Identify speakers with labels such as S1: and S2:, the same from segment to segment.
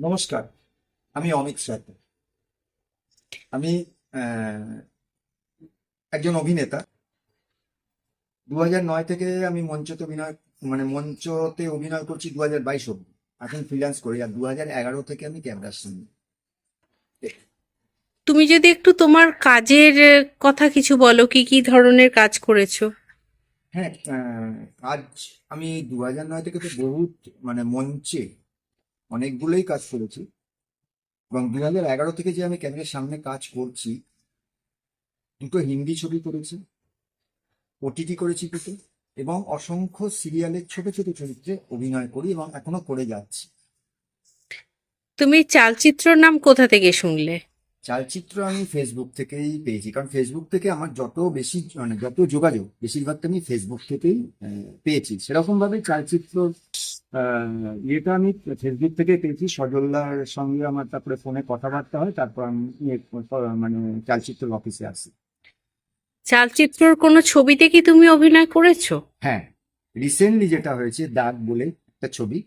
S1: নমস্কার আমি অমিত সরকার আমি একজন অভিনেতা। দু নয় থেকে আমি মঞ্চতে অভিনয় মানে মঞ্চতে অভিনয় করছি দু হাজার বাইশ অব্দি এখন ফ্রিল্যান্স করি আর দু হাজার এগারো থেকে আমি ক্যামেরার সামনে
S2: তুমি যদি একটু তোমার কাজের কথা কিছু বলো কি কি ধরনের কাজ করেছ?
S1: হ্যাঁ কাজ আমি দু হাজার নয় থেকে তো বহুত মানে মঞ্চে অনেকগুলোই কাজ করেছি। এবং দু হাজার এগারো থেকে যে আমি ক্যামেরার সামনে কাজ করছি দুটো হিন্দি ছবি করেছি ওটিটি করেছি দুটো এবং অসংখ্য সিরিয়ালের ছোট ছোট চরিত্রে অভিনয় করি এবং এখনও করে যাচ্ছি।
S2: তুমি চালচিত্র নাম কোথা থেকে শুনলে?
S1: চালচিত্র আমি ফেসবুক থেকেই পেয়েছি কারণ ফেসবুক থেকে আমার যত বেশি মানে যত যোগাযোগ বেশিরভাগটা আমি ফেসবুক থেকেই পেয়েছি। সেরকম ভাবে চালচিত্র ইয়েটা আমি ফেসবুক থেকে পেয়েছি। সজলদার সঙ্গে আমার তারপরে ফোনে কথাবার্তা হয় তারপর আমি মানে চালচিত্র অফিসে আসি।
S2: চালচিত্রর কোনো ছবিতে কি তুমি অভিনয় করেছ?
S1: হ্যাঁ রিসেন্টলি যেটা হয়েছে দাগ বলে একটা ছবি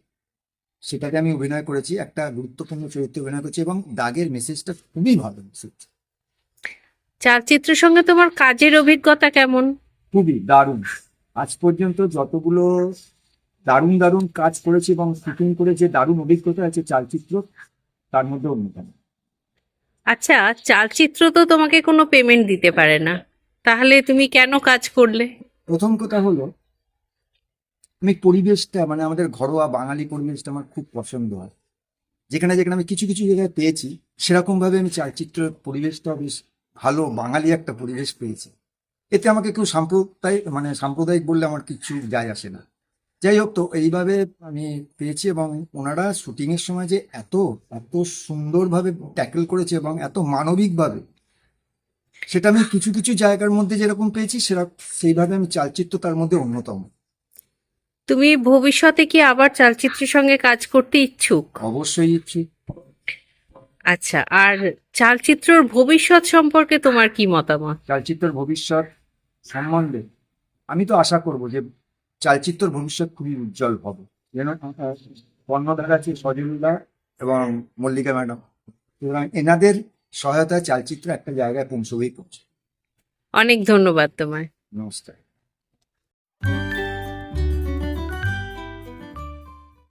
S1: সেটাতে আমি অভিনয় করেছি একটা গুরুত্বপূর্ণ চরিত্রে অভিনয় করেছি এবং দাগের মেসেজটা খুবই ভালো মেসেজ
S2: চালচিত্রের সঙ্গে তোমার কাজের অভিজ্ঞতা কেমন?
S1: খুবই দারুণ। আজ পর্যন্ত যতগুলো দারুণ দারুণ কাজ করেছি এবং শুটিং করে যে দারুণ অভিজ্ঞতা আছে চালচিত্র তার মধ্যে অন্যতম।
S2: আচ্ছা চালচিত্র তো তোমাকে কোনো পেমেন্ট দিতে পারে না। তাহলে তুমি কেন কাজ করলে?
S1: প্রথম কথা হলো আমি পরিবেশটা মানে আমাদের ঘরোয়া বাঙালি পরিবেশটা আমার খুব পছন্দ হয়। যেখানে যেখানে আমি কিছু কিছু জায়গায় পেয়েছি সেরকম ভাবে আমি চালচিত্র পরিবেশটা বেশ ভালো বাঙালি একটা পরিবেশ পেয়েছি। এতে আমাকে কেউ সাম্প্রদায়িক মানে সাম্প্রদায়িক বললে আমার কিছু যায় আসে না। যাই হোক তো এইভাবে আমি পেয়েছি এবং ওনারা শুটিং এর সময় যে এত এত সুন্দরভাবে ট্যাকেল করেছে এবং এত মানবিকভাবে সেটা আমি কিছু কিছু জায়গার মধ্যে যেরকম পেয়েছি সেরকম সেইভাবে আমি চালচিত্র তার মধ্যে অন্যতম।
S2: তুমি ভবিষ্যতে কি আবার চালচিত্রের সঙ্গে কাজ করতে ইচ্ছুক?
S1: অবশ্যই ইচ্ছি
S2: আচ্ছা আর চালচিত্রর ভবিষ্যৎ সম্পর্কে তোমার কি মতামত?
S1: চালচিত্রের ভবিষ্যৎ সম্বন্ধে আমি তো আশা করব যে চালচিত্রের ভবিষ্যৎ খুবই উজ্জ্বল হবে। যেন কর্ণধার আছে সজলদা এবং মল্লিকা ম্যাডাম। সুতরাং এনাদের সহায়তায় চালচিত্র একটা জায়গায় পৌঁছবেই পৌঁছে
S2: অনেক ধন্যবাদ তোমায়।
S1: নমস্কার।